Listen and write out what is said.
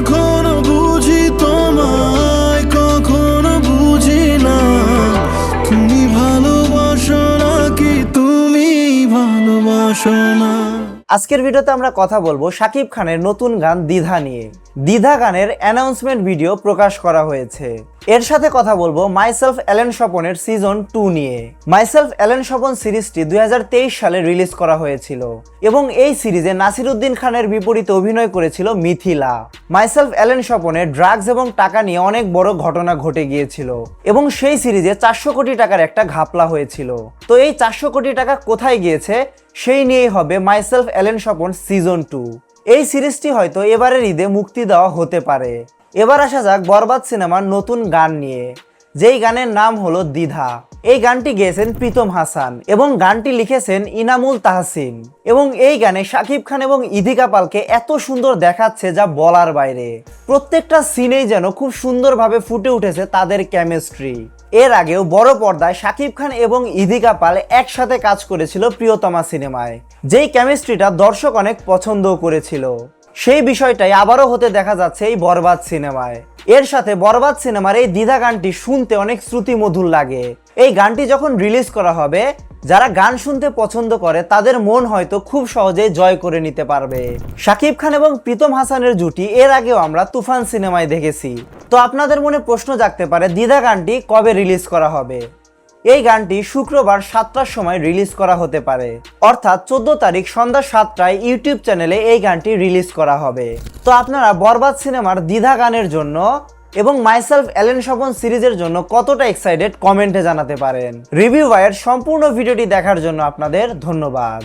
কখনো বুঝি তোমায়, কখনো বুঝি না। তুমি ভালোবাসো নাকি তুমি ভালোবাসো না? আজকের ভিডিওতে আমরা কথা বলব শাকিব খানের নতুন গান দ্বিধা নিয়ে। দ্বিধা গানের অ্যানাউন্সমেন্ট ভিডিও প্রকাশ করা হয়েছে। এর সাথে কথা বলব মাইসেলফ অ্যালেন স্বপনের সিজন টু নিয়ে। মাইসেলফ অ্যালেন স্বপন সিরিজটি দুই হাজার তেইশ সালে রিলিজ করা হয়েছিল এবং এই সিরিজে নাসিরুদ্দিন খানের বিপরীতে অভিনয় করেছিল মিথিলা। মাইসেলফ অ্যালেন স্বপনের ড্রাগস এবং টাকা নিয়ে অনেক বড় ঘটনা ঘটে গিয়েছিল এবং সেই সিরিজে চারশো কোটি টাকার একটা ঘাপলা হয়েছিল। তো এই চারশো কোটি টাকা কোথায় গিয়েছে? সেই নিয়েই হবে myself Allen Swapan season two এই সিরিজটি হয়তো এবারের ঈদে মুক্তি দেওয়া হতে পারে। এবার আসা যাক বরবাদ সিনেমার নতুন গান নিয়ে। যেই গানের নাম হলো দ্বিধা। এই গানটি গেয়েছেন প্রীতম হাসান এবং গানটি লিখেছেন ইনামুল তাহসিন। এবং এই গানে শাকিব খান এবং ইদিকা পালকে এত সুন্দর দেখাচ্ছে যা বলার বাইরে। প্রত্যেকটা সিনেই যেন খুব সুন্দরভাবে ফুটে উঠেছে তাদের কেমিস্ট্রি এর আগেও বড় পর্দায় শাকিব খান এবং ইদিকা পাল একসাথে কাজ করেছিল প্রিয়তমা সিনেমায়। যেই কেমিস্ট্রিটা দর্শক অনেক পছন্দও করেছিল। সেই বিষয়টাই আবারও হতে দেখা যাচ্ছে এই বরবাদ সিনেমায়। এর সাথে বরবাদ সিনেমার এই দ্বিধা গানটি শুনতে অনেক শ্রুতিমধুর লাগে। এই গানটি যখন রিলিজ করা হবে, যারা গান শুনতে পছন্দ করে, তাদের মন হয়তো খুব সহজেই জয় করে নিতে পারবে। শাকিব খান এবং প্রীতম হাসানের জুটি, এর আগেও আমরা তুফান সিনেমায় দেখেছি। তো আপনাদের মনে প্রশ্ন জাগতে পারে দ্বিধা গানটি কবে রিলিজ করা হবে? এই গানটি শুক্রবার সাতটার সময় রিলিজ করা হতে পারে। অর্থাৎ চোদ্দ তারিখ সন্ধ্যা সাতটায় ইউটিউব চ্যানেলে এই গানটি রিলিজ করা হবে। তো আপনারা বরবাদ সিনেমার দ্বিধা গানের জন্য এবং মাইসেলফ অ্যালেন স্বপন সিরিজের জন্য কতটা এক্সাইটেড কমেন্টে জানাতে পারেন। রিভিউ বাইয়ের সম্পূর্ণ ভিডিওটি দেখার জন্য আপনাদের ধন্যবাদ।